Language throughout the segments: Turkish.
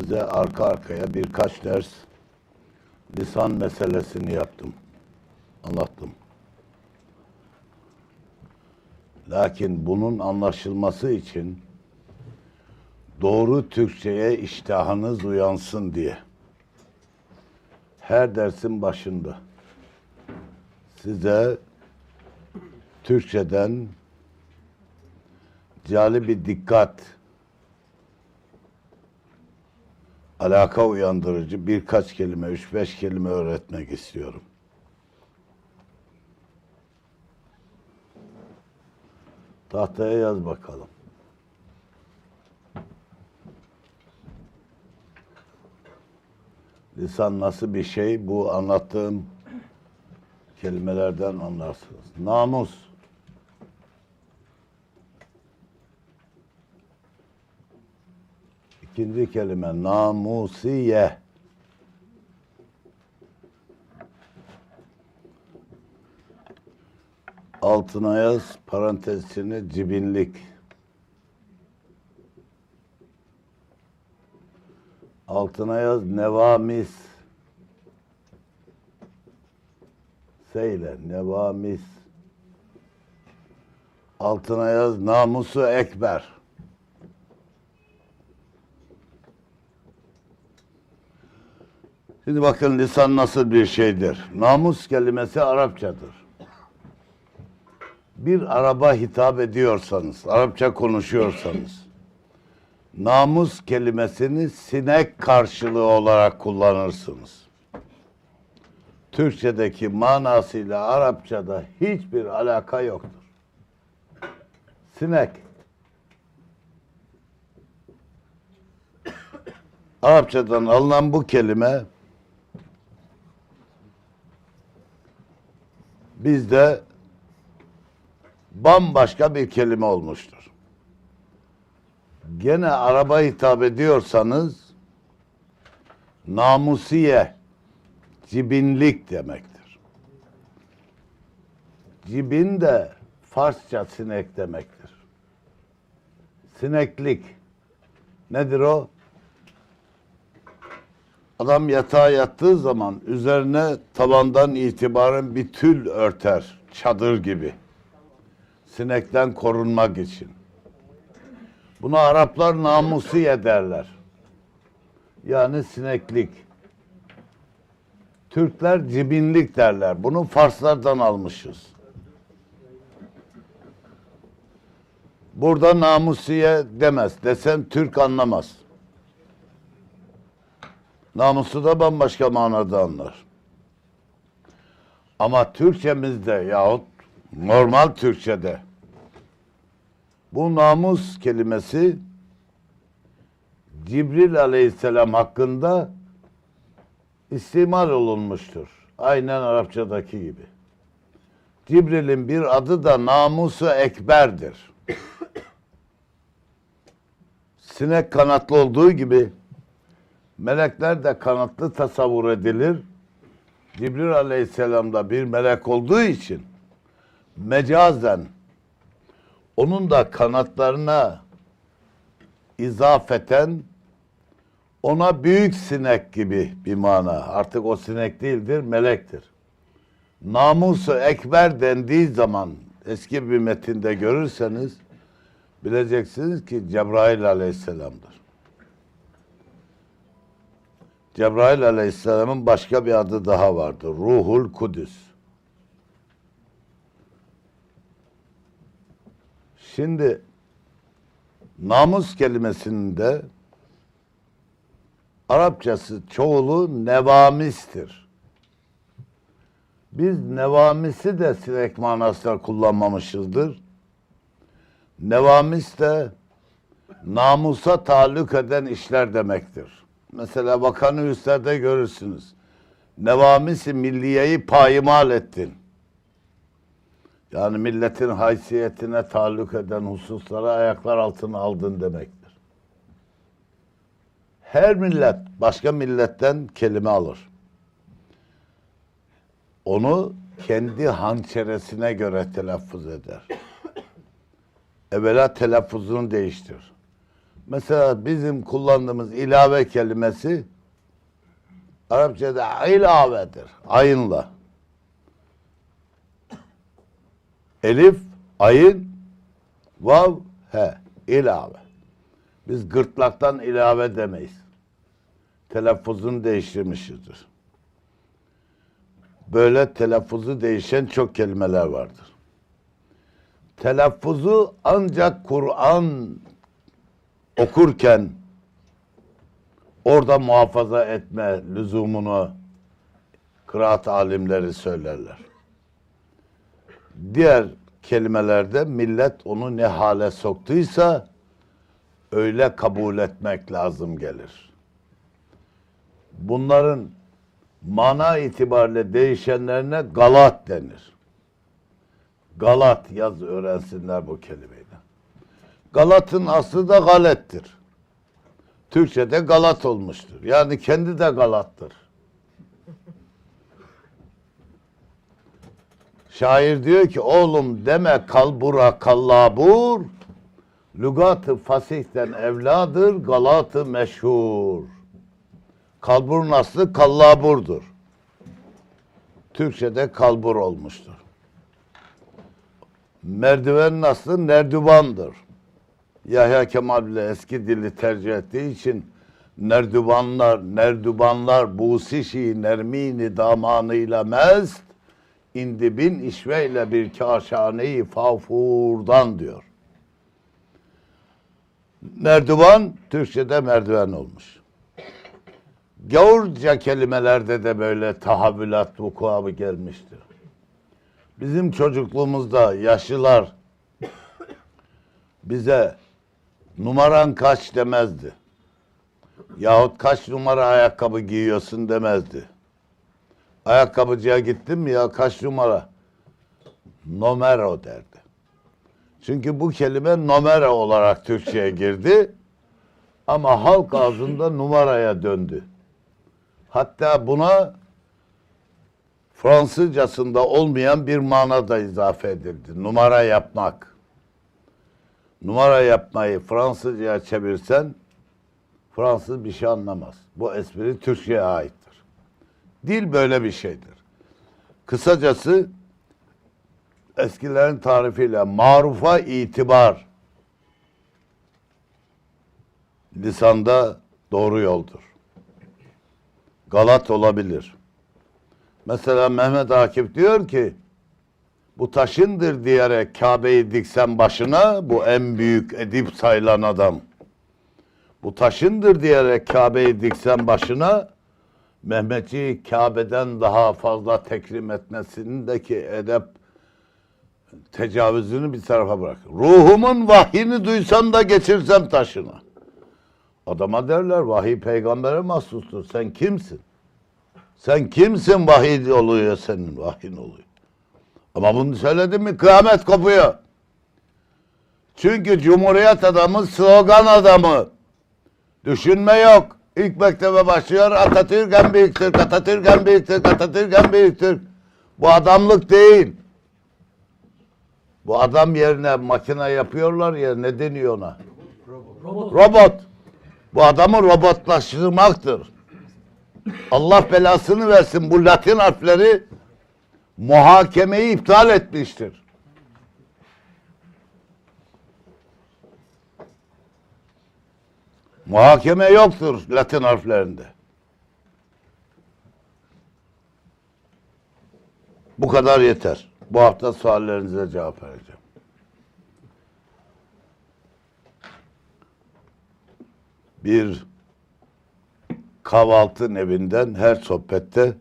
size arka arkaya birkaç ders lisan meselesini yaptım. Anlattım. Lakin bunun anlaşılması için doğru Türkçeye iştahınız uyansın diye her dersin başında size Türkçeden cali bir dikkat, alaka uyandırıcı birkaç kelime, üç beş kelime öğretmek istiyorum. Tahtaya yaz bakalım. Lisan nasıl bir şey? Bu anlattığım kelimelerden anlarsınız. Namus. İkinci kelime namusiye. Altına yaz parantez içine cibinlik. Altına yaz nevamis. Seyle nevamis. Altına yaz namusu ekber. Şimdi bakın lisan nasıl bir şeydir. Namus kelimesi Arapçadır. Bir araba hitap ediyorsanız, Arapça konuşuyorsanız, namus kelimesini sinek karşılığı olarak kullanırsınız. Türkçedeki manasıyla Arapçada hiçbir alaka yoktur. Sinek. Arapçadan alınan bu kelime bizde bambaşka bir kelime olmuştur. Gene araba hitap ediyorsanız namusiye, cibinlik demektir. Cibin de Farsça sinek demektir. Sineklik. Nedir o? Adam yatağa yattığı zaman üzerine tavandan itibaren bir tül örter, çadır gibi. Sinekten korunmak için. Buna Araplar namusiye derler. Yani sineklik. Türkler cibinlik derler. Bunu Farslardan almışız. Burada namusiye demez. Desen Türk anlamaz. Namusu da bambaşka manada anlar. Ama Türkçemizde yahut normal Türkçede bu namus kelimesi Cibril aleyhisselam hakkında istimal olunmuştur. Aynen Arapçadaki gibi. Cibril'in bir adı da namusu ekberdir. Sinek kanatlı olduğu gibi melekler de kanatlı tasavvur edilir. Cibril aleyhisselam da bir melek olduğu için mecazen onun da kanatlarına izafeten ona büyük sinek gibi bir mana. Artık o sinek değildir, melektir. Namusu ekber dendiği zaman eski bir metinde görürseniz bileceksiniz ki Cebrail aleyhisselamdır. Cebrail aleyhisselamın başka bir adı daha vardır. Ruhul Kudüs. Şimdi namus kelimesinde Arapçası çoğulu nevamistir. Biz nevamisi de sinek manasında kullanmamışızdır. Nevamis de namusa taalluk eden işler demektir. Mesela Bakanı Üstad'da görürsünüz. Nevamisi milliyeyi payimal ettin. Yani milletin haysiyetine taalluk eden hususlara ayaklar altına aldın demektir. Her millet başka milletten kelime alır. Onu kendi hançeresine göre telaffuz eder. Evvela telaffuzunu değiştir. Mesela bizim kullandığımız ilave kelimesi Arapçada ilavedir. Ayınla. Elif, ayın, vav, he. ilave. Biz gırtlaktan ilave demeyiz. Telaffuzunu değiştirmişizdir. Böyle telaffuzu değişen çok kelimeler vardır. Telaffuzu ancak Kur'an okurken orada muhafaza etme lüzumunu kıraat alimleri söylerler. Diğer kelimelerde millet onu ne hale soktuysa öyle kabul etmek lazım gelir. Bunların mana itibariyle değişenlerine galat denir. Galat yaz öğrensinler bu kelimeyi. Galat'ın aslı da galettir. Türkçe'de galat olmuştur. Yani kendi de galattır. Şair diyor ki oğlum deme kalbura kallabur lügatı fasihten evladır galatı meşhur. Kalburun aslı kallaburdur. Türkçe'de kalbur olmuştur. Merdivenin aslı nerdübandır. Yahya Kemal bile eski dili tercih ettiği için nerdübanlar, nerdübanlar busişi nermini damanıyla mest indi bin işveyle bir kaşaneyi fafurdan diyor. Nerdüvan Türkçe'de merdiven olmuş. Gavurca kelimelerde de böyle tahavvülat vukuabı gelmiştir. Bizim çocukluğumuzda yaşlılar bize numaran kaç demezdi. Yahut kaç numara ayakkabı giyiyorsun demezdi. Ayakkabıcıya gittim mi ya kaç numara? Numero derdi. Çünkü bu kelime numara olarak Türkçe'ye girdi. Ama halk ağzında numaraya döndü. Hatta buna Fransızcasında olmayan bir mana da izafe edildi. Numara yapmak. Numara yapmayı Fransızcaya çevirsen Fransız bir şey anlamaz. Bu espri Türkçe'ye aittir. Dil böyle bir şeydir. Kısacası eskilerin tarifiyle marufa itibar lisanda doğru yoldur. Galat olabilir. Mesela Mehmet Akif diyor ki bu taşındır diyerek Kabe'yi diksen başına bu en büyük edip sayılan adam. Bu taşındır diyerek Kabe'yi diksen başına Mehmet'i Kabe'den daha fazla tekrim etmesindeki edep tecavüzünü bir tarafa bırak. Ruhumun vahyini duysam da geçirsem taşına. Adama derler vahiy peygambere mahsustur. Sen kimsin? Sen kimsin vahiy oluyor senin vahyin oluyor. Ama bunu söyledin mi kıyamet kopuyor. Çünkü Cumhuriyet adamı slogan adamı. Düşünme yok. İlk mektebe başlıyor Atatürk en büyüktür, Atatürk en büyüktür, Atatürk en büyüktür. Bu adamlık değil. Bu adam yerine makine yapıyorlar ya ne deniyor ona? Robot. Robot. Bu adamı robotlaştırmaktır. Allah belasını versin bu Latin harfleri muhakemeyi iptal etmiştir. Muhakeme yoktur Latin harflerinde. Bu kadar yeter. Bu hafta suallerinize cevap vereceğim. Bir kahvaltı evinden her sohbette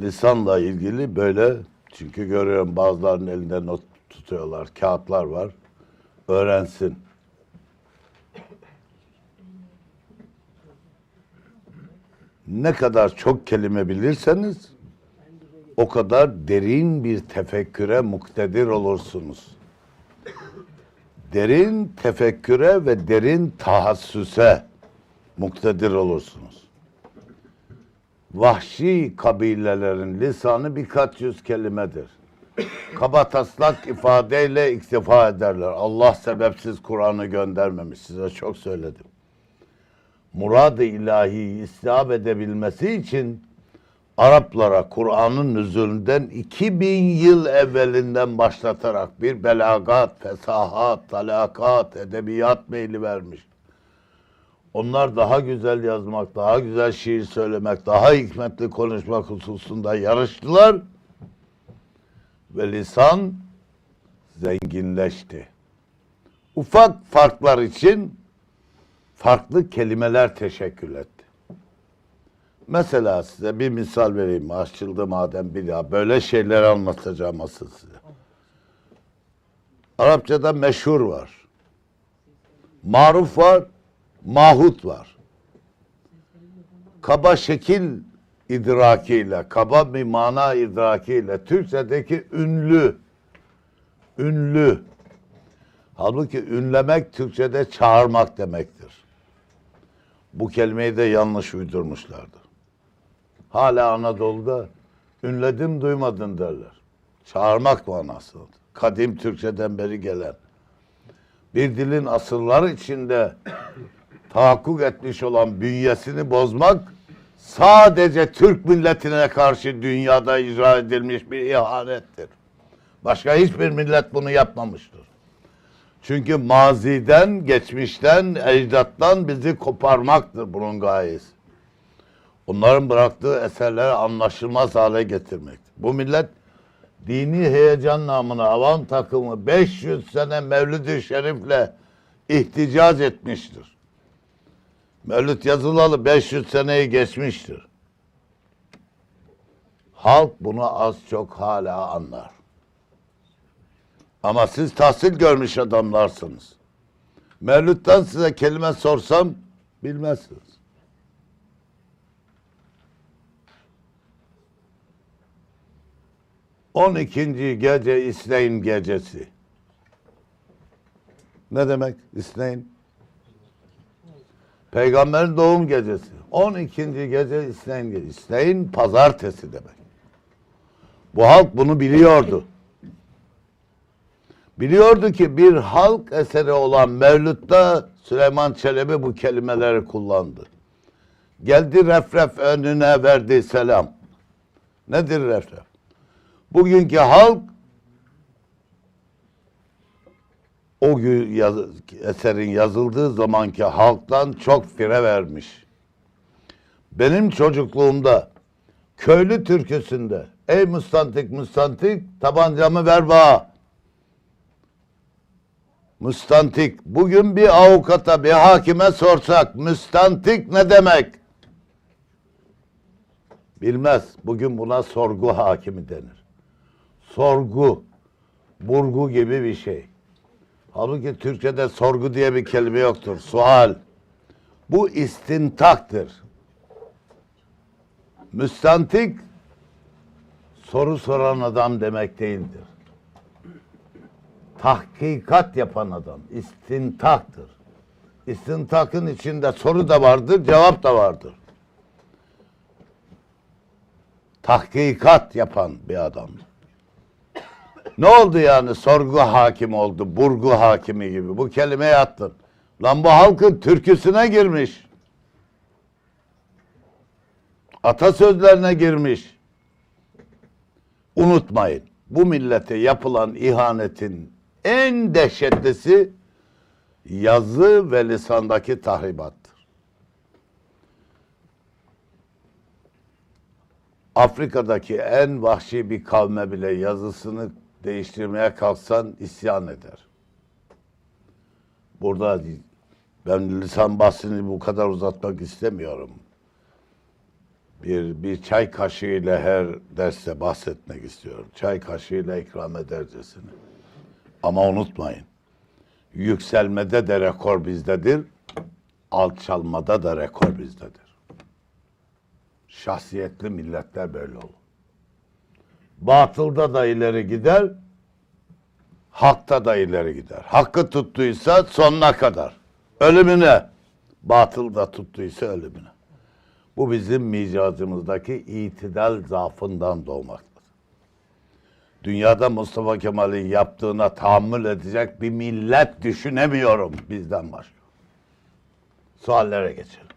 lisanla ilgili böyle çünkü görüyorum bazılarının elinde not tutuyorlar, kağıtlar var. Öğrensin. Ne kadar çok kelime bilirseniz o kadar derin bir tefekküre muktedir olursunuz. Derin tefekküre ve derin tahassüse muktedir olursunuz. Vahşi kabilelerin lisanı birkaç yüz kelimedir. kaba taslak ifadeyle iktifa ederler. Allah sebepsiz Kur'an'ı göndermemiş. Size çok söyledim. Murad-ı ilahi istihab edebilmesi için Araplara Kur'an'ın nüzulünden 2000 yıl evvelinden başlatarak bir belagat, fesahat, talakat, edebiyat meyli vermiş. Onlar daha güzel yazmak, daha güzel şiir söylemek, daha hikmetli konuşmak hususunda yarıştılar ve lisan zenginleşti. Ufak farklar için farklı kelimeler teşekkül etti. Mesela size bir misal vereyim. Açıldı madem bir daha. Böyle şeyler anlatacağım asıl size. Arapçada meşhur var. Maruf var, mahut var. Kaba şekil idrakiyle, kaba bir mana idrakiyle Türkçedeki ünlü, ünlü. Halbuki ünlemek Türkçede çağırmak demektir. Bu kelimeyi de yanlış uydurmuşlardı. Hala Anadolu'da ünledim duymadın derler. Çağırmak manası. Kadim Türkçeden beri gelen. Bir dilin asırlar içinde tahakkuk etmiş olan bünyesini bozmak sadece Türk milletine karşı dünyada icra edilmiş bir ihanettir. Başka hiçbir millet bunu yapmamıştır. Çünkü maziden, geçmişten, ecdattan bizi koparmaktır bunun gayesi. Onların bıraktığı eserleri anlaşılmaz hale getirmektir. Bu millet dini heyecan namına avam takımı 500 sene Mevlid-i Şerif'le ihticac etmiştir. Mevlüt yazılalı 500 seneyi geçmiştir. Halk bunu az çok hala anlar. Ama siz tahsil görmüş adamlarsınız. Mevlüt'ten size kelime sorsam bilmezsiniz. On ikinci gece İsneyn gecesi. Ne demek İsneyn? Peygamberin doğum gecesi. 12. gece İsneyn gecesi. İsneyn pazartesi demek. Bu halk bunu biliyordu. Biliyordu ki bir halk eseri olan Mevlüt'te Süleyman Çelebi bu kelimeleri kullandı. Geldi refref önüne verdi selam. Nedir refref? Bugünkü halk o gün yaz, eserin yazıldığı zamanki halktan çok fire vermiş. Benim çocukluğumda köylü türküsünde ey müstantik müstantik tabancamı ver bana. Müstantik. Bugün bir avukata, bir hakime sorsak müstantik ne demek? Bilmez. Bugün buna sorgu hakimi denir. Sorgu, burgu gibi bir şey. Halbuki Türkçe'de sorgu diye bir kelime yoktur. Sual. Bu istintaktır. Müstantik soru soran adam demek değildir. Tahkikat yapan adam istintaktır. İstintakın içinde soru da vardır, cevap da vardır. Tahkikat yapan bir adam. Ne oldu yani sorgu hakim oldu, burgu hakimi gibi. Bu kelimeyi attın. Lan bu halkın türküsüne girmiş. Atasözlerine girmiş. Unutmayın. Bu millete yapılan ihanetin en dehşetlisi yazı ve lisandaki tahribattır. Afrika'daki en vahşi bir kavme bile yazısını değiştirmeye kalksan isyan eder. Burada ben lisan bahsini bu kadar uzatmak istemiyorum. Bir, bir çay kaşığıyla her derste bahsetmek istiyorum. Çay kaşığıyla ikram edercesine. Ama unutmayın. Yükselmede de rekor bizdedir. Alçalmada da rekor bizdedir. Şahsiyetli milletler böyle olur. Batılda da ileri gider, hakta da ileri gider. Hakkı tuttuysa sonuna kadar. Ölümüne. Batılda tuttuysa ölümüne. Bu bizim micazımızdaki itidal zaafından doğmaktadır. Dünyada Mustafa Kemal'in yaptığına tahammül edecek bir millet düşünemiyorum bizden başka. Suallere geçelim.